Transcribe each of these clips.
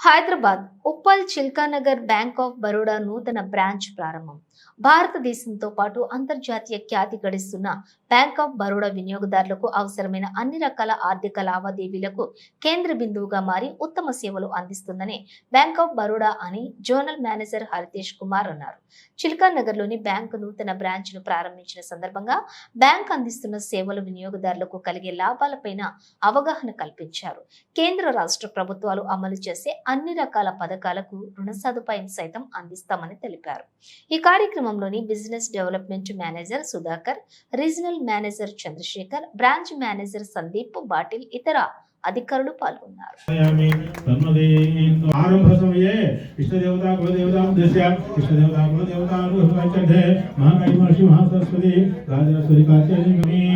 Hyderabad Uppal Chilkanagar bank of Baroda నూతన branch ప్రారంభం. భారతదేశంతో పాటు అంతర్జాతీయ ఖ్యాతి గడిస్తున్న బ్యాంక్ ఆఫ్ బరోడా వినియోగదారులకు అవసరమైన అన్ని రకాల ఆర్థిక లావాదేవీలకు కేంద్ర బిందువుగా మారి ఉత్తమ సేవలు అందిస్తుందని బ్యాంక్ ఆఫ్ బరోడా అని జోనల్ మేనేజర్ హరితేష్ కుమార్ అన్నారు. చిల్కానగర్లోని బ్యాంకు నూతన బ్రాంచ్ను ప్రారంభించిన సందర్భంగా బ్యాంక్ అందిస్తున్న సేవలు వినియోగదారులకు కలిగే లాభాలపైన అవగాహన కల్పించారు. కేంద్ర రాష్ట్ర ప్రభుత్వాలు అమలు చేసే అన్ని రకాల పథకాలకు రుణ సదుపాయం సైతం అందిస్తామని తెలిపారు. ఈ కార్యక్రమంలోని business development manager Sudhakar regional manager Chandrasekhar branch manager Sandeep bottle ఇతర అధికారులు పాల్గొన్నారు.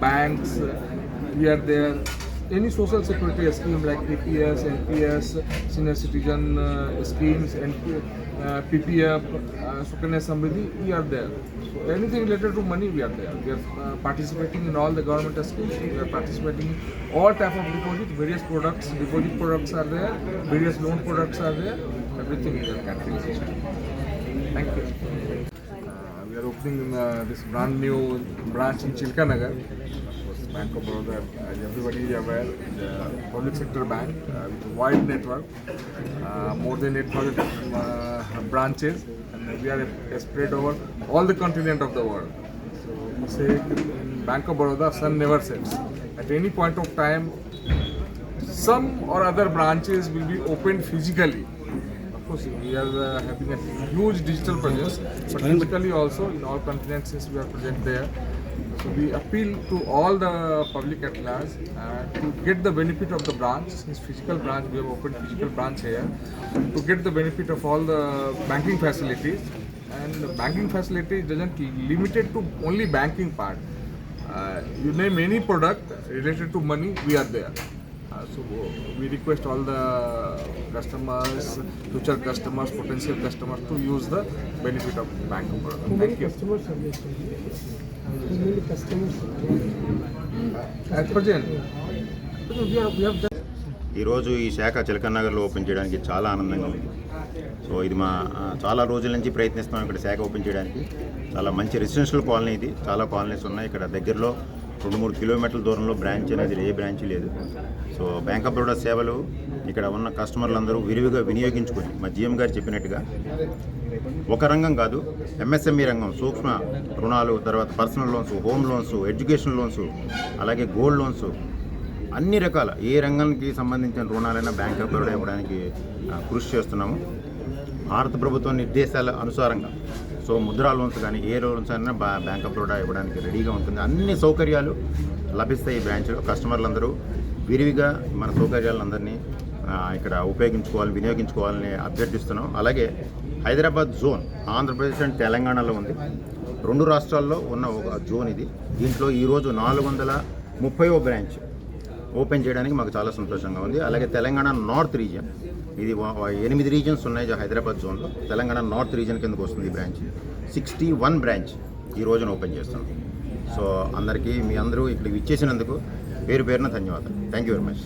banks, uh, we are there. Any social security scheme like PPS, NPS, senior citizen uh, schemes, and uh, PPF, uh, Sukanya we are there. So anything related to money, we are there. We are uh, participating in all the government schemes. We are participating in all type of deposit, various products. Deposit products are there, various loan products are there. Everything is system. Thank you. Uh, opening uh, this brand new branch in Chilkanagar. Bank of Baroda, as everybody is aware, is a public sector bank uh, with a wide network, uh, more than 8,000 uh, branches, and we are uh, spread over all the continent of the world. So we say Bank of Baroda, sun never sets. At any point of time, some or other branches will be opened physically. We are uh, having a huge digital presence, but physically also in all continents since we are present there. So we appeal to all the public at large uh, to get the benefit of the branch. Since physical branch, we have opened physical branch here to get the benefit of all the banking facilities. And the banking facilities doesn't limited to only banking part. Uh, you name any product related to money, we are there. Uh, so we request all the customers, future customers, potential customers to use the benefit of Bank of Baroda. Thank you. customers are there? Customers? At present, we have, we have done ఈరోజు ఈ శాఖ చిలకన్నగర్లో open చేయడానికి చాలా ఆనందంగా ఉంది so ఇది మా చాలా రోజుల నుంచి ప్రయత్నిస్తున్నాం ఇక్కడ శాఖ ఓపెన్ చేయడానికి చాలా మంచి రెసిడెన్షియల్ కాలనీ ఇది చాలా కాలనీస్ ఉన్నాయి ఇక్కడ దగ్గరలో రెండు మూడు కిలోమీటర్ల దూరంలో బ్రాంచ్ అనేది ఏ బ్రాంచ్ లేదు. సో బ్యాంక్ ఆఫ్ బరోడా సేవలు ఇక్కడ ఉన్న కస్టమర్లందరూ విరివిగా వినియోగించుకొని మా జిఎం గారు చెప్పినట్టుగా ఒక రంగం కాదు ఎంఎస్ఎంఈ రంగం సూక్ష్మ రుణాలు తర్వాత personal loans home loans education loans అలాగే గోల్డ్ లోన్స్ అన్ని రకాల ఏ రంగానికి సంబంధించిన రుణాలైనా బ్యాంక్ ఆఫ్ బరోడా ఇవ్వడానికి కృషి చేస్తున్నాము. భారత ప్రభుత్వం నిర్దేశాల అనుసారంగా సో ముద్రా లోన్స్ కానీ ఏ లోన్స్ అయినా బా బ్యాంక్ ఆఫ్ బరోడా ఇవ్వడానికి రెడీగా ఉంటుంది. అన్ని సౌకర్యాలు లభిస్తాయి ఈ బ్రాంచ్లో. కస్టమర్లందరూ విరివిగా మన సౌకర్యాలందరినీ ఇక్కడ ఉపయోగించుకోవాలి వినియోగించుకోవాలని అభ్యర్థిస్తున్నాం. అలాగే హైదరాబాద్ జోన్ ఆంధ్రప్రదేశ్ అండ్ తెలంగాణలో ఉంది. రెండు రాష్ట్రాల్లో ఉన్న ఒక జోన్ ఇది. దీంట్లో ఈరోజు నాలుగు వందల ముప్పైవ బ్రాంచ్. ఓపెన్ చేయడానికి మాకు చాలా సంతోషంగా ఉంది. అలాగే తెలంగాణ నార్త్ రీజియన్ ఇది ఎనిమిది రీజన్స్ ఉన్నాయి హైదరాబాద్ జోన్లో. తెలంగాణ నార్త్ రీజియన్ కిందకు వస్తుంది ఈ బ్రాంచ్. సిక్స్టీ వన్ బ్రాంచ్ ఈ రోజున ఓపెన్ చేస్తాం సో అందరికీ మీ అందరూ ఇక్కడికి ఇచ్చేసినందుకు పేరు పేరున ధన్యవాదాలు. Thank you very much